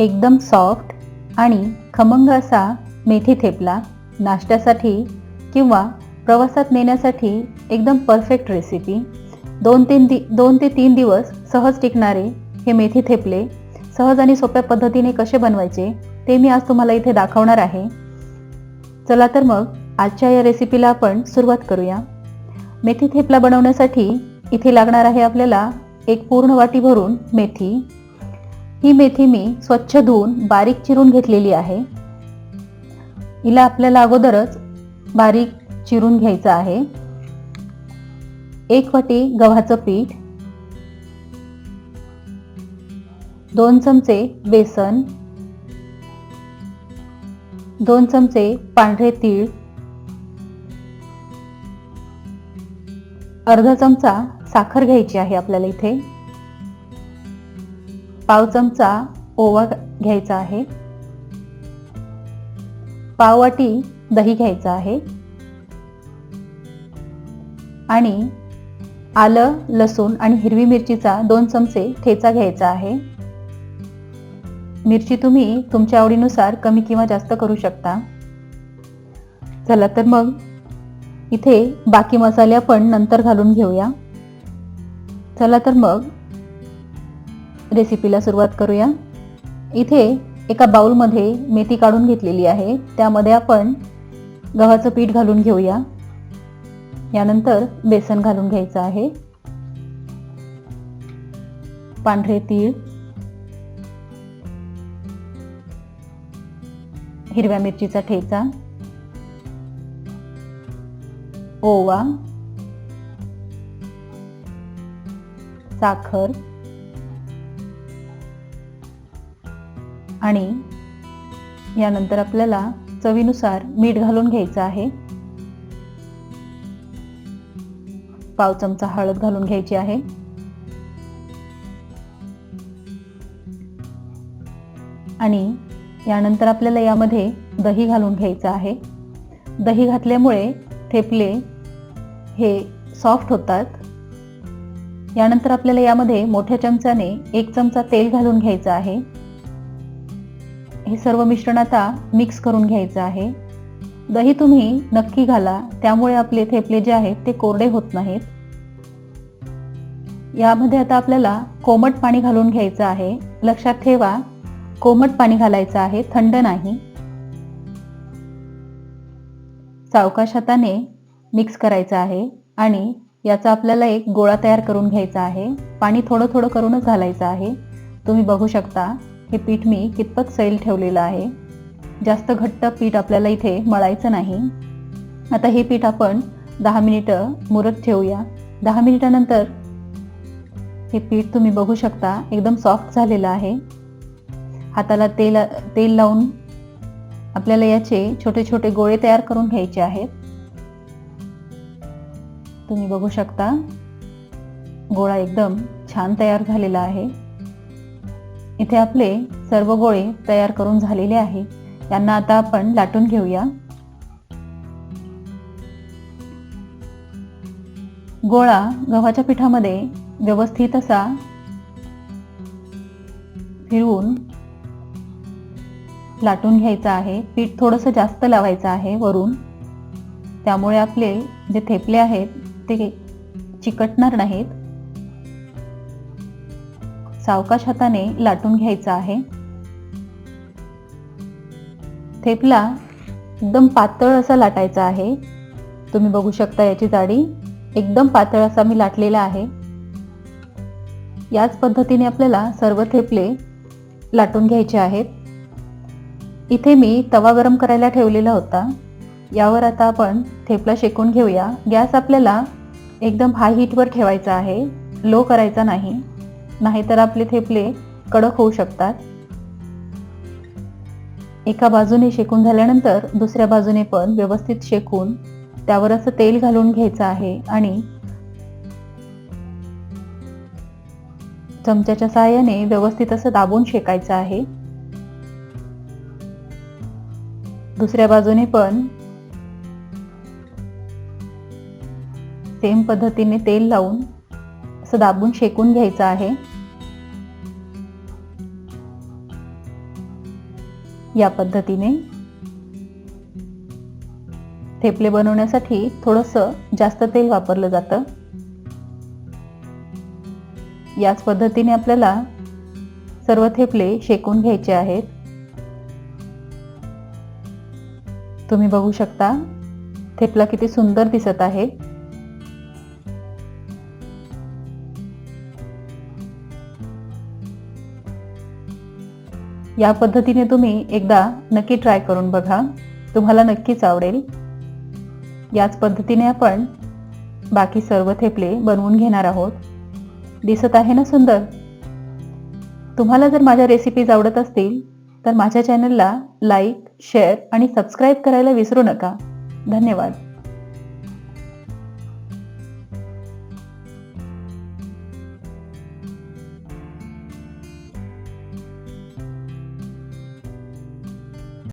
एकदम सॉफ्ट आणि खमंग असा मेथी थेपला नाश्त्यासाठी किंवा प्रवासात नेण्यासाठी एकदम परफेक्ट रेसिपी दोन तीन दि दोन ते तीन दिवस सहज टिकणारे हे मेथी थेपले. सहज आणि सोप्या पद्धतीने कसे बनवायचे ते मी आज तुम्हाला इथे दाखवणार आहे. चला तर मग आजच्या या रेसिपीला आपण सुरुवात करूया. मेथी थेपला बनवण्यासाठी इथे लागणार आहे आपल्याला एक पूर्ण वाटी भरून मेथी. ही मेथी मी स्वच्छ धुवून बारीक चिरून घेतलेली आहे. हिला आपल्याला अगोदरच बारीक चिरून घ्यायचं आहे. एक वाटी गव्हाचं पीठ दोन चमचे बेसन दोन चमचे पांढरे तीळ अर्धा चमचा साखर घ्यायची आहे आपल्याला इथे. पाव चमचा ओवा घ्यायचा आहे. पाव वाटी दही घ्यायचं आहे. आणि आलं लसूण आणि हिरवी मिरचीचा दोन चमचे ठेचा घ्यायचा आहे. मिरची तुम्ही तुमच्या आवडीनुसार कमी किंवा जास्त करू शकता. चला तर मग इथे बाकी मसाले आपण नंतर घालून घेऊया. चला तर मग रेसिपीला सुरुवात करूया. इथे एका बाउलमध्ये मेथी काढून घेतलेली आहे. त्यामध्ये आपण गव्हाचं पीठ घालून घेऊया. यानंतर बेसन घालून घ्यायचं आहे. पांढरे तीळ हिरव्या मिरचीचा ठेचा ओवा साखर आणि यानंतर आपल्याला चवीनुसार मीठ घालून घ्यायचं आहे. पाव चमचा हळद घालून घ्यायची आहे. आणि यानंतर आपल्याला यामध्ये दही घालून घ्यायचं आहे. दही घातल्यामुळे थेपले हे सॉफ्ट होतात. यानंतर आपल्याला यामध्ये मोठ्या चमचाने एक चमचा तेल घालून घ्यायचं आहे. हे सर्व मिश्रण आता मिक्स करून घ्यायचं आहे. दही तुम्ही नक्की घाला. त्यामुळे आपले थेपले जे आहेत ते कोरडे होत नाहीत. यामध्ये आता आपल्याला कोमट पाणी घालून घ्यायचं आहे. लक्षात ठेवा कोमट पाणी घालायचं आहे. थंड नाही. सावकाश हाताने मिक्स करायचं आहे आणि याचा आपल्याला एक गोळा तयार करून घ्यायचा आहे. पाणी थोडं थोडं करूनच घालायचं आहे. तुम्ही बघू शकता. हे पीठ मी कितपत सैल ठेवलेलं आहे? जास्त घट्ट पीठ आपल्याला इथे मळायचं नाही. आता हे पीठ आपण दहा मिनिटं मुरत ठेवूया. दहा मिनिटानंतर हे पीठ तुम्ही बघू शकता एकदम सॉफ्ट झालेलं आहे. हाताला तेल तेल लावून आपल्याला याचे छोटे छोटे गोळे तयार करून घ्यायचे आहेत. तुम्ही बघू शकता गोळा एकदम छान तयार झालेला आहे. इथे आपले सर्व गोळे तयार करून झालेले आहे. यांना आता आपण लाटून घेऊया. गोळा गव्हाच्या पिठामध्ये व्यवस्थित असा फिरवून लाटून घ्यायचं आहे. पीठ थोडंसं जास्त लावायचं आहे वरून. त्यामुळे आपले जे थेपले आहेत ते चिकटणार नाहीत. सावकाश हाताने लाटून घ्यायचं आहे. थेपला एकदम पातळ असा लाटायचा आहे. तुम्ही बघू शकता याची जाडी एकदम पातळ असा मी लाटलेला आहे. याच पद्धतीने आपल्याला सर्व थेपले लाटून घ्यायचे आहेत. इथे मी तवा गरम करायला ठेवलेला होता. यावर आता आपण थेपला शेकून घेऊया. गॅस आपल्याला एकदम हाय हीटवर ठेवायचा आहे. लो करायचा नाही. नाहीतर आपले थेपले कडक होऊ शकतात. एका बाजूने शेकून झाल्यानंतर दुसऱ्या बाजूने पण व्यवस्थित शेकून त्यावर असं तेल घालून घ्यायचं आहे आणि चमच्याच्या सहाय्याने व्यवस्थित असं दाबून शेकायचं आहे. दुसऱ्या बाजूने पण सेम पद्धतीने तेल लावून असं दाबून शेकून घ्यायचं आहे. या पद्धतीने. थेपले बनवण्यासाठी थोडंसं जास्त तेल वापरलं जातं. याच पद्धतीने आपल्याला सर्व थेपले शेकून घ्यायचे आहेत. तुम्ही बघू शकता थेपला किती सुंदर दिसत आहे. या पद्धतीने तुम्ही एकदा नक्की ट्राय करून बघा. तुम्हाला नक्कीच आवडेल. याच पद्धतीने आपण बाकी सर्व थेपले बनवून घेणार आहोत. दिसत आहे ना सुंदर? तुम्हाला जर माझ्या रेसिपीज आवडत असतील तर माझ्या चॅनलला लाईक शेअर आणि सबस्क्राईब करायला विसरू नका. धन्यवाद.